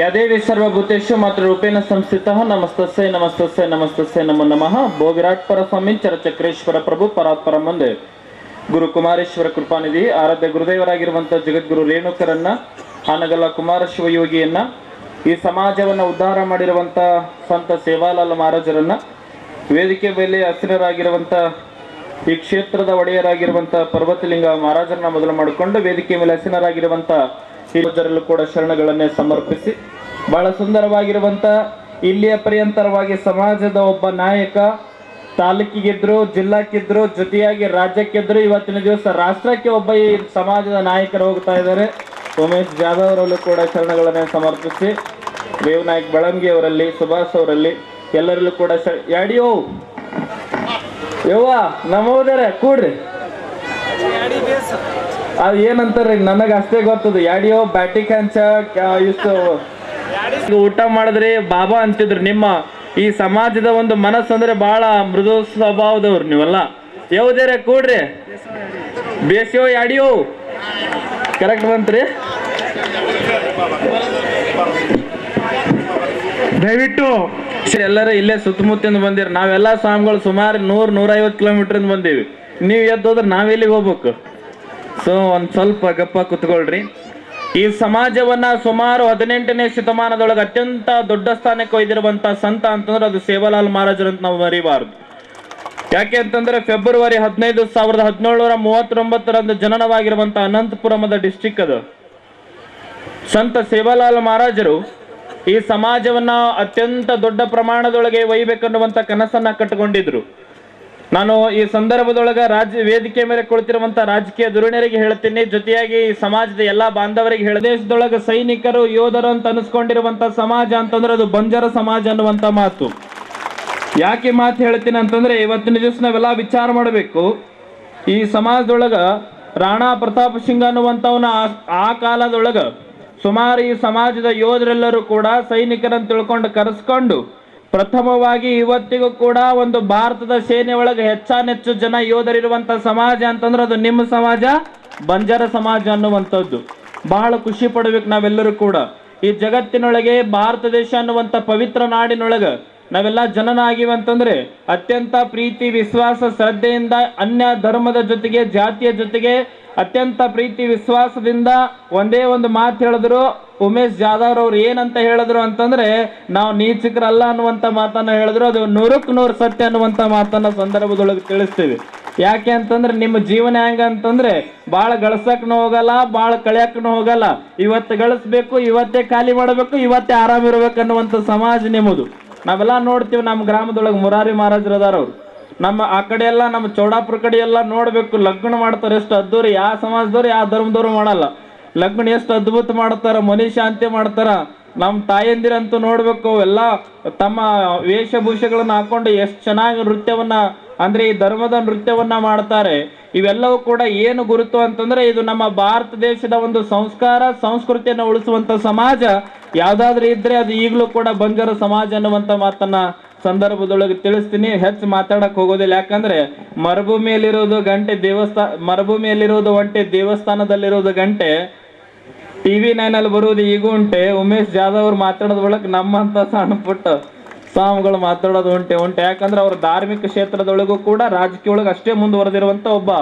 ಯದೇವಿ ಸರ್ವಭೂತೇಶು ಮಾತ್ರ ರೂಪೇಣ ಸಂಸ್ಥಿತ ನಮಸ್ತಸ್ಸೆ ನಮಸ್ತಸ್ಸೆ ನಮಸ್ತಸ್ಸೆ ನಮೋ ನಮಃ. ಭೋ ವಿರಾಟ್ ಪರ ಸ್ವಾಮಿ ಚರಚಕ್ರೇಶ್ವರ ಪ್ರಭು, ಪರಾತ್ಪರ ಮುಂದೆ. ಗುರು ಕುಮಾರೇಶ್ವರ ಕೃಪಾನಿಧಿ, ಆರಾಧ್ಯ ಗುರುದೇವರಾಗಿರುವಂತಹ ಜಗದ್ಗುರು ರೇಣುಕರನ್ನ ಹಾನಗಲ್ಲ ಕುಮಾರ ಶಿವಯೋಗಿಯನ್ನ, ಈ ಸಮಾಜವನ್ನ ಉದ್ಧಾರ ಮಾಡಿರುವಂತ ಸಂತ ಸೇವಾಲಾಲ್ ಮಹಾರಾಜರನ್ನ, ವೇದಿಕೆ ಮೇಲೆ ಹಸಿರರಾಗಿರುವಂತ ಈ ಕ್ಷೇತ್ರದ ಒಡೆಯರಾಗಿರುವಂತ ಪರ್ವತಲಿಂಗ ಮಹಾರಾಜರನ್ನ ಮೊದಲು ಮಾಡಿಕೊಂಡು ವೇದಿಕೆ ಮೇಲೆ ಹಸಿನರಾಗಿರುವಂತ ಹಿರಿಯರಲ್ಲೂ ಕೂಡ ಶರಣಗಳನ್ನೇ ಸಮರ್ಪಿಸಿ, ಬಹಳ ಸುಂದರವಾಗಿರುವಂತ ಇಲ್ಲಿಯ ಪರ್ಯಂತರವಾಗಿ ಸಮಾಜದ ಒಬ್ಬ ನಾಯಕ, ತಾಲೂಕಿಗಿದ್ರು, ಜಿಲ್ಲಾಕ್ಕಿದ್ರು, ಜೊತೆಯಾಗಿ ರಾಜ್ಯಕ್ಕಿದ್ರು, ಇವತ್ತಿನ ದಿವಸ ರಾಷ್ಟ್ರಕ್ಕೆ ಒಬ್ಬ ಈ ಸಮಾಜದ ನಾಯಕರು ಹೋಗ್ತಾ ಇದ್ದಾರೆ. ಉಮೇಶ್ ಜಾಧವ್ ಅವರಲ್ಲೂ ಕೂಡ ಶರಣಗಳನ್ನೇ ಸಮರ್ಪಿಸಿ ದೇವನಾಯಕ್ ಬಳಂಗಿ ಅವರಲ್ಲಿ, ಸುಭಾಷ್ ಅವರಲ್ಲಿ, ಎಲ್ಲರಲ್ಲೂ ಕೂಡ ಯಾಡಿಯೋ ಯಾಡಿಯೋ ಯವ್ವ? ನಮ್ಮೋದರೆ ಕೂಡ್ರಿ. ಅದು ಏನಂತಾರೆ ನನಗೆ ಅಷ್ಟೇ ಗೊತ್ತದ. ಯಾಡಿಯೋ ಬ್ಯಾಟಿ ಕ್ಯಾಂಚ ಇಷ್ಟು ಊಟ ಮಾಡಿದ್ರಿ, ಬಾಬಾ ಅಂತಿದ್ರು ನಿಮ್ಮ. ಈ ಸಮಾಜದ ಒಂದು ಮನಸ್ಸು ಅಂದ್ರೆ ಬಹಳ ಮೃದು ಸ್ವಭಾವದವ್ರು ನೀವೆಲ್ಲ. ಯಾವುದೇ ಕೂಡ್ರಿ. ಬೇಸಿಯೋ, ಯಾಡಿಯೋ. ಕರೆಕ್ಟ್ ಬಂತ್ರಿ. ದಯವಿಟ್ಟು ಎಲ್ಲರೂ ಇಲ್ಲೇ ಸುತ್ತಮುತ್ತಿಂದ ಬಂದಿರಿ. ನಾವೆಲ್ಲ ಸ್ವಾಮಿಗಳು ಸುಮಾರು ನೂರ್ ನೂರೈವತ್ತು ಕಿಲೋಮೀಟರ್ ಬಂದೀವಿ. ನೀವು ಎದ್ದೋದ್ರೆ ನಾವೆಲ್ಲಿಗೆ ಹೋಗ್ಬೇಕು? ಸೊ ಒಂದು ಸ್ವಲ್ಪ ಗಪ್ಪ ಕುತ್ಕೊಳ್ರಿ. ಈ ಸಮಾಜವನ್ನ ಸುಮಾರು ಹದಿನೆಂಟನೇ ಶತಮಾನದೊಳಗೆ ಅತ್ಯಂತ ದೊಡ್ಡ ಸ್ಥಾನಕ್ಕೆ ಒಯ್ದಿರುವಂತ ಸಂತ ಅಂತಂದ್ರೆ ಅದು ಸೇವಾಲಾಲ್ ಮಹಾರಾಜರು ಅಂತ ನಾವು ಮರಿಬಾರ್ದು ಯಾಕೆ ಅಂತಂದ್ರೆ ಫೆಬ್ರವರಿ ಹದಿನೈದು ಸಾವಿರದ ಹದಿನೇಳನೂರ ಮೂವತ್ತೊಂಬತ್ತರಂದು ಜನನವಾಗಿರುವಂತ ಅನಂತಪುರಮದ ಡಿಸ್ಟಿಕ್ ಅದು. ಸಂತ ಸೇವಾಲಾಲ್ ಮಹಾರಾಜರು ಈ ಸಮಾಜವನ್ನ ಅತ್ಯಂತ ದೊಡ್ಡ ಪ್ರಮಾಣದೊಳಗೆ ಒಯ್ಬೇಕನ್ನುವಂತ ಕನಸನ್ನ ಕಟ್ಟಿಕೊಂಡಿದ್ರು. ನಾನು ಈ ಸಂದರ್ಭದೊಳಗ ರಾಜ್ಯ ವೇದಿಕೆ ಮೇಲೆ ಕುಳಿತಿರುವಂತಹ ರಾಜಕೀಯ ಧುರಣರಿಗೆ ಹೇಳ್ತೀನಿ ಜೊತೆಯಾಗಿ ಈ ಸಮಾಜದ ಎಲ್ಲಾ ಬಾಂಧವರಿಗೆ ಹೇಳ ದೇಶದೊಳಗ ಸೈನಿಕರು, ಯೋಧರು ಅಂತ ಅನಿಸ್ಕೊಂಡಿರುವಂತ ಸಮಾಜ ಅಂತಂದ್ರೆ ಅದು ಬಂಜರ ಸಮಾಜ ಅನ್ನುವಂತ ಮಾತು. ಯಾಕೆ ಮಾತು ಹೇಳ್ತೀನಿ ಅಂತಂದ್ರೆ ಇವತ್ತಿನ ದಿವಸ ನಾವೆಲ್ಲ ವಿಚಾರ ಮಾಡಬೇಕು. ಈ ಸಮಾಜದೊಳಗ ರಾಣಾ ಪ್ರತಾಪ್ ಸಿಂಗ್ ಅನ್ನುವಂಥವನ ಆ- ಆ ಕಾಲದೊಳಗ ಸುಮಾರು ಈ ಸಮಾಜದ ಯೋಧರೆಲ್ಲರೂ ಕೂಡ ಸೈನಿಕರನ್ನು ತಿಳ್ಕೊಂಡು ಕರೆಸ್ಕೊಂಡು ಪ್ರಥಮವಾಗಿ ಇವತ್ತಿಗೂ ಕೂಡ ಒಂದು ಭಾರತದ ಸೇನೆ ಒಳಗೆ ಹೆಚ್ಚಾನೆಚ್ಚು ಜನ ಯೋಧರಿರುವಂತ ಸಮಾಜ ಅಂತಂದ್ರೆ ಅದು ನಿಮ್ಮ ಸಮಾಜ, ಬಂಜಾರ ಸಮಾಜ ಅನ್ನುವಂಥದ್ದು. ಬಹಳ ಖುಷಿ ಪಡ್ಬೇಕು ನಾವೆಲ್ಲರೂ ಕೂಡ. ಈ ಜಗತ್ತಿನೊಳಗೆ ಭಾರತ ದೇಶ ಅನ್ನುವಂಥ ಪವಿತ್ರ ನಾಡಿನೊಳಗ ನಾವೆಲ್ಲ ಜನನ ಆಗಿವೆ ಅಂತಂದ್ರೆ ಅತ್ಯಂತ ಪ್ರೀತಿ, ವಿಶ್ವಾಸ, ಶ್ರದ್ಧೆಯಿಂದ ಅನ್ಯ ಧರ್ಮದ ಜೊತೆಗೆ, ಜಾತಿಯ ಜೊತೆಗೆ ಅತ್ಯಂತ ಪ್ರೀತಿ, ವಿಶ್ವಾಸದಿಂದ ಒಂದೇ ಒಂದು ಮಾತು ಹೇಳಿದ್ರು. ಉಮೇಶ್ ಜಾಧವ್ ಅವ್ರು ಏನಂತ ಹೇಳಿದ್ರು ಅಂತಂದ್ರೆ, ನಾವು ನೀಚಕರಲ್ಲ ಅನ್ನುವಂಥ ಮಾತನ್ನ ಹೇಳಿದ್ರು. ಅದು ನೂರಕ್ಕೆ ನೂರು ಸತ್ಯ ಅನ್ನುವಂತ ಮಾತನ್ನ ಸಂದರ್ಭದೊಳಗೆ ತಿಳಿಸ್ತೀವಿ. ಯಾಕೆ ಅಂತಂದ್ರೆ, ನಿಮ್ಮ ಜೀವನ ಹೆಂಗ ಅಂತಂದ್ರೆ, ಬಾಳ ಗಳಸಕ್ನು ಹೋಗಲ್ಲ, ಬಾಳ ಕಳ್ಯಾಕನು ಹೋಗಲ್ಲ. ಇವತ್ತು ಗಳಿಸ್ಬೇಕು, ಇವತ್ತೇ ಖಾಲಿ ಮಾಡಬೇಕು, ಇವತ್ತೇ ಆರಾಮ್ ಇರ್ಬೇಕು ಅನ್ನುವಂತ ಸಮಾಜ ನಿಮ್ಮದು. ನಾವೆಲ್ಲ ನೋಡ್ತೀವಿ ನಮ್ಮ ಗ್ರಾಮದೊಳಗೆ ಮುರಾರಿ ಮಹಾರಾಜರು ಅದಾರ ಅವ್ರು. ನಮ್ಮ ಆ ಕಡೆ ಎಲ್ಲ, ನಮ್ಮ ಚೌಡಾಪುರ ಕಡೆ ಎಲ್ಲ ನೋಡಬೇಕು, ಲಗ್ನ ಮಾಡ್ತಾರೆ ಎಷ್ಟು ಅದ್ದೂರಿ. ಯಾವ ಸಮಾಜದವ್ರು ಯಾವ ಧರ್ಮದವ್ರು ಮಾಡಲ್ಲ. ಲಗ್ನ ಎಷ್ಟು ಅದ್ಭುತ ಮಾಡ್ತಾರ, ಮನಿ ಶಾಂತಿ ಮಾಡ್ತಾರ. ನಮ್ಮ ತಾಯಂದಿರಂತೂ ನೋಡ್ಬೇಕು ಎಲ್ಲ ತಮ್ಮ ವೇಷಭೂಷೆಗಳನ್ನು ಹಾಕೊಂಡು ಎಷ್ಟು ಚೆನ್ನಾಗಿ ನೃತ್ಯವನ್ನ ಅಂದ್ರೆ ಈ ಧರ್ಮದ ನೃತ್ಯವನ್ನ ಮಾಡ್ತಾರೆ, ಇವೆಲ್ಲವೂ ಕೂಡ ಏನು ಗುರುತು ಅಂತಂದ್ರೆ ಇದು ನಮ್ಮ ಭಾರತ ದೇಶದ ಒಂದು ಸಂಸ್ಕಾರ, ಸಂಸ್ಕೃತಿಯನ್ನು ಉಳಿಸುವಂತ ಸಮಾಜ. ಯಾವ್ದಾದ್ರು ಇದ್ರೆ ಅದು ಈಗಲೂ ಕೂಡ ಬಂಜರ ಸಮಾಜ ಅನ್ನುವಂತ ಮಾತನ್ನ ಸಂದರ್ಭದೊಳಗೆ ತಿಳಿಸ್ತೀನಿ. ಹೆಚ್ಚು ಮಾತಾಡಕ್ ಹೋಗೋದಿಲ್ಲ. ಯಾಕಂದ್ರೆ ಮರುಭೂಮಿಯಲ್ಲಿರೋದು ಗಂಟೆ ದೇವಸ್ಥಾನ ಮರುಭೂಮಿಯಲ್ಲಿರೋದು ಒಂಟೆ ದೇವಸ್ಥಾನದಲ್ಲಿರೋದು ಗಂಟೆ. ಟಿವಿ ಅಲ್ಲಿ ಬರುವುದು ಈಗ ಉಂಟೆ. ಉಮೇಶ್ ಜಾಧವ್ ಅವ್ರು ಮಾತಾಡೋದ್ ಒಳಗೆ ನಮ್ಮಂತ ಸಣ್ಣ ಪುಟ್ಟ ಸ್ವಾಮಿಗಳು ಮಾತಾಡೋದು ಉಂಟೆ ಉಂಟೆ. ಯಾಕಂದ್ರೆ ಅವರು ಧಾರ್ಮಿಕ ಕ್ಷೇತ್ರದೊಳಗೂ ಕೂಡ ರಾಜಕೀಯ ಒಳಗೆ ಅಷ್ಟೇ ಮುಂದುವರೆದಿರುವಂತ ಒಬ್ಬ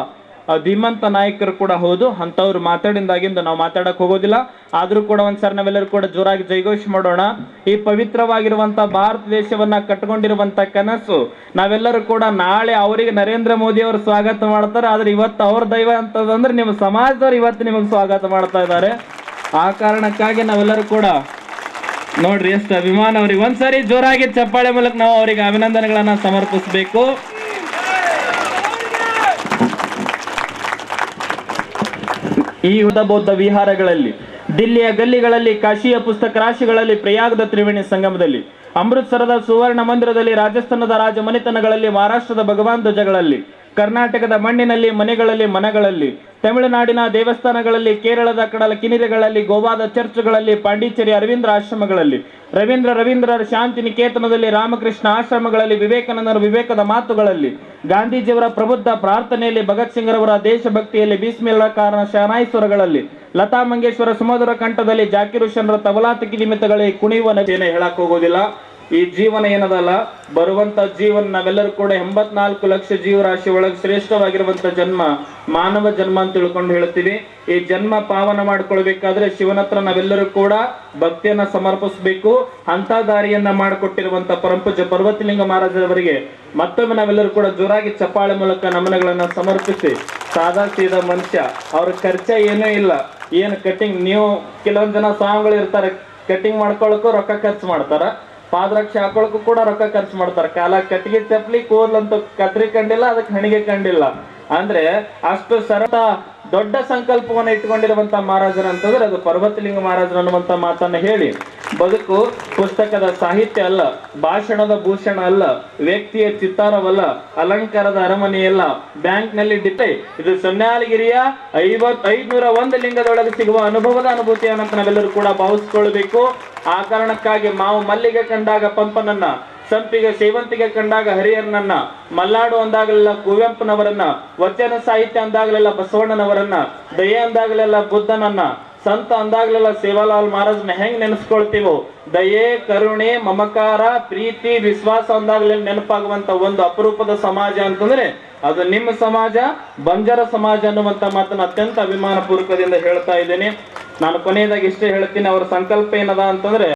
ಧೀಮಂತ ನಾಯಕರು ಕೂಡ ಹೌದು. ಅಂತವ್ರು ಮಾತಾಡಿಂದಾಗಿಂದ ನಾವು ಮಾತಾಡಕ್ ಹೋಗೋದಿಲ್ಲ. ಆದ್ರೂ ಕೂಡ ಒಂದ್ಸರಿ ನಾವೆಲ್ಲರೂ ಕೂಡ ಜೋರಾಗಿ ಜೈಘೋಷ ಮಾಡೋಣ. ಈ ಪವಿತ್ರವಾಗಿರುವಂತ ಭಾರತ ದೇಶವನ್ನ ಕಟ್ಕೊಂಡಿರುವಂತ ಕನಸು, ನಾವೆಲ್ಲರೂ ಕೂಡ ನಾಳೆ ಅವರಿಗೆ ನರೇಂದ್ರ ಮೋದಿ ಅವರು ಸ್ವಾಗತ ಮಾಡ್ತಾರೆ. ಆದ್ರೆ ಇವತ್ತು ಅವ್ರ ದೈವ ಅಂತದಂದ್ರೆ ನಿಮ್ಮ ಸಮಾಜದವ್ರು ಇವತ್ತು ನಿಮಗೆ ಸ್ವಾಗತ ಮಾಡ್ತಾ ಇದ್ದಾರೆ. ಆ ಕಾರಣಕ್ಕಾಗಿ ನಾವೆಲ್ಲರೂ ಕೂಡ ನೋಡ್ರಿ, ಎಷ್ಟು ಅಭಿಮಾನ ಅವ್ರಿಗೆ. ಒಂದ್ಸರಿ ಜೋರಾಗಿ ಚಪ್ಪಾಳೆ ಮೂಲಕ ನಾವು ಅವರಿಗೆ ಅಭಿನಂದನೆಗಳನ್ನ ಸಮರ್ಪಿಸಬೇಕು. ಈ ಬೌದ್ಧ ವಿಹಾರಗಳಲ್ಲಿ, ದಿಲ್ಲಿಯ ಗಲ್ಲಿಗಳಲ್ಲಿ, ಕಾಶಿಯ ಪುಸ್ತಕ ರಾಶಿಗಳಲ್ಲಿ, ಪ್ರಯಾಗದ ತ್ರಿವೇಣಿ ಸಂಗಮದಲ್ಲಿ, ಅಮೃತ್ಸರದ ಸುವರ್ಣ ಮಂದಿರದಲ್ಲಿ, ರಾಜಸ್ಥಾನದ ರಾಜಮನೆತನಗಳಲ್ಲಿ, ಮಹಾರಾಷ್ಟ್ರದ ಭಗವಾನ್ ಧ್ವಜಗಳಲ್ಲಿ ಕರ್ನಾಟಕದ ಮಣ್ಣಿನಲ್ಲಿ, ಮನೆಗಳಲ್ಲಿ, ಮನಗಳಲ್ಲಿ, ತಮಿಳುನಾಡಿನ ದೇವಸ್ಥಾನಗಳಲ್ಲಿ, ಕೇರಳದ ಕಡಲ ಕಿನಿರೆಗಳಲ್ಲಿ ಗೋವಾದ ಚರ್ಚ್ಗಳಲ್ಲಿ, ಪಾಂಡಿಚೇರಿ ಅರವಿಂದ್ರ ಆಶ್ರಮಗಳಲ್ಲಿ ರವೀಂದ್ರ ರವೀಂದ್ರರ ಶಾಂತಿ ನಿಕೇತನದಲ್ಲಿ ರಾಮಕೃಷ್ಣ ಆಶ್ರಮಗಳಲ್ಲಿ, ವಿವೇಕಾನಂದರ ವಿವೇಕದ ಮಾತುಗಳಲ್ಲಿ, ಗಾಂಧೀಜಿಯವರ ಪ್ರಬುದ್ಧ ಪ್ರಾರ್ಥನೆಯಲ್ಲಿ, ಭಗತ್ ಸಿಂಗ್ರವರ ದೇಶಭಕ್ತಿಯಲ್ಲಿ ಬಿಸ್ಮಿಲ್ಲಾ ಕಾರಣ ಸ್ವರಗಳಲ್ಲಿ ಲತಾ ಮಂಗೇಶ್ವರ ಸುಮಧುರ ಕಂಠದಲ್ಲಿ, ಜಾಕಿರ್ ಹುಷನ್ರ ನಿಮಿತ್ತಗಳಿಗೆ ಕುಣಿಯುವ ನದಿಯನ್ನು ಹೇಳಕ್ ಹೋಗೋದಿಲ್ಲ. ಈ ಜೀವನ ಏನದಲ್ಲ? ಬರುವಂತ ಜೀವನ ನಾವೆಲ್ಲರೂ ಕೂಡ ಎಂಬತ್ನಾಲ್ಕು ಲಕ್ಷ ಜೀವರಾಶಿ ಒಳಗೆ ಶ್ರೇಷ್ಠವಾಗಿರುವಂತ ಜನ್ಮ, ಮಾನವ ಜನ್ಮ ಅಂತ ತಿಳ್ಕೊಂಡು ಹೇಳ್ತೀವಿ ಈ ಜನ್ಮ ಪಾವನ ಮಾಡ್ಕೊಳ್ಬೇಕಾದ್ರೆ ಶಿವನ ಹತ್ರ ನಾವೆಲ್ಲರೂ ಕೂಡ ಭಕ್ತಿಯನ್ನ ಸಮರ್ಪಿಸಬೇಕು. ಅಂತ ದಾರಿಯನ್ನ ಮಾಡಿಕೊಟ್ಟಿರುವಂತ ಪರಂಪುಜ ಪರ್ವತಲಿಂಗ ಮಹಾರಾಜರವರಿಗೆ ಮತ್ತೊಮ್ಮೆ ನಾವೆಲ್ಲರೂ ಕೂಡ ಜೋರಾಗಿ ಚಪ್ಪಾಳೆ ಮೂಲಕ ನಮನಗಳನ್ನ ಸಮರ್ಪಿಸಿ. ಸಾದಾ ಸೀದಾ ಮನುಷ್ಯ, ಅವ್ರ ಖರ್ಚ ಏನೂ ಇಲ್ಲ. ಏನು ಕಟಿಂಗ್ ನೀವು ಕೆಲವೊಂದು ಜನ ಸಾಂಗ್ಗಳು ಇರ್ತಾರೆ. ಕಟಿಂಗ್ ಮಾಡ್ಕೊಳಕ್ಕೂ ರೊಕ್ಕ ಖರ್ಚು ಮಾಡ್ತಾರ. ಪಾದರಕ್ಷೆ ಹಾಕೊಳಕ್ಕೂ ಕೂಡ ರೊಕ್ಕ ಖರ್ಚು ಮಾಡ್ತಾರೆ. ಕಾಲ ಕಟ್ಟಿಗೆ ಚಪ್ಲಿ ಕೂದಲಂತೂ ಕತ್ರಿ ಕಂಡಿಲ್ಲ, ಅದಕ್ಕೆ ಹಣಿಗೆ ಕಂಡಿಲ್ಲ. ಅಂದ್ರೆ ಅಷ್ಟು ಸರತ ದೊಡ್ಡ ಸಂಕಲ್ಪವನ್ನ ಇಟ್ಕೊಂಡಿರುವಂತ ಮಹಾರಾಜರ ಅಂತಂದ್ರೆ ಅದು ಪರ್ವತಲಿಂಗ ಮಹಾರಾಜರು ಅನ್ನುವಂತ ಮಾತನ್ನ ಹೇಳಿ, ಬದುಕು ಪುಸ್ತಕದ ಸಾಹಿತ್ಯ ಅಲ್ಲ, ಭಾಷಣದ ಭೂಷಣ ಅಲ್ಲ, ವ್ಯಕ್ತಿಯ ಚಿತ್ತಾರವಲ್ಲ, ಅಲಂಕಾರದ ಅರಮನೆಯಲ್ಲ ಬ್ಯಾಂಕ್ನಲ್ಲಿ ಡಿಪೆ, ಇದು ಸೊನ್ಯಾಲಗಿರಿಯ ಐವತ್ ಐದ್ನೂರ ಒಂದು ಲಿಂಗದೊಳಗೆ ಸಿಗುವ ಅನುಭವದ ಅನುಭೂತಿಯನ್ನು ನಾವೆಲ್ಲರೂ ಕೂಡ ಭಾವಿಸ್ಕೊಳ್ಬೇಕು. ಆ ಕಾರಣಕ್ಕಾಗಿ ಮಾವು ಮಲ್ಲಿಗೆ ಕಂಡಾಗ ಪಂಪನನ್ನ, ಸಂಪಿಗೆ ಸೇವಂತಿಗೆ ಕಂಡಾಗ ಹರಿಹರನನ್ನ, ಮಲ್ಲಾಡು ಅಂದಾಗಲೆಲ್ಲ ಕುವೆಂಪುನವರನ್ನ, ವಚನ ಸಾಹಿತ್ಯ ಅಂದಾಗಲೆಲ್ಲ ಬಸವಣ್ಣನವರನ್ನ, ದಯೆ ಅಂದಾಗಲೆಲ್ಲ ಬುದ್ಧನನ್ನ, ಸಂತ ಅಂದಾಗಲೆಲ್ಲ ಸೇವಾಲಾಲ್ ಮಹಾರಾಜ್ನ ಹೆಂಗ್ ನೆನೆಸ್ಕೊಳ್ತೀವೋ, ದಯೆ, ಕರುಣೆ, ಮಮಕಾರ, ಪ್ರೀತಿ, ವಿಶ್ವಾಸ ಅಂದಾಗಲೆಲ್ಲ ನೆನಪಾಗುವಂತ ಒಂದು ಅಪರೂಪದ ಸಮಾಜ ಅಂತಂದ್ರೆ ಅದು ನಿಮ್ಮ ಸಮಾಜ, ಬಂಜರ ಸಮಾಜ ಅನ್ನುವಂತ ಮಾತನ್ನ ಅತ್ಯಂತ ಅಭಿಮಾನ ಪೂರ್ವಕದಿಂದ ಹೇಳ್ತಾ ಇದ್ದೇನೆ. ನಾನು ಕೊನೆಯದಾಗಿ ಇಷ್ಟೇ ಹೇಳ್ತೀನಿ ಅವರ ಸಂಕಲ್ಪ ಏನದ ಅಂತಂದ್ರೆ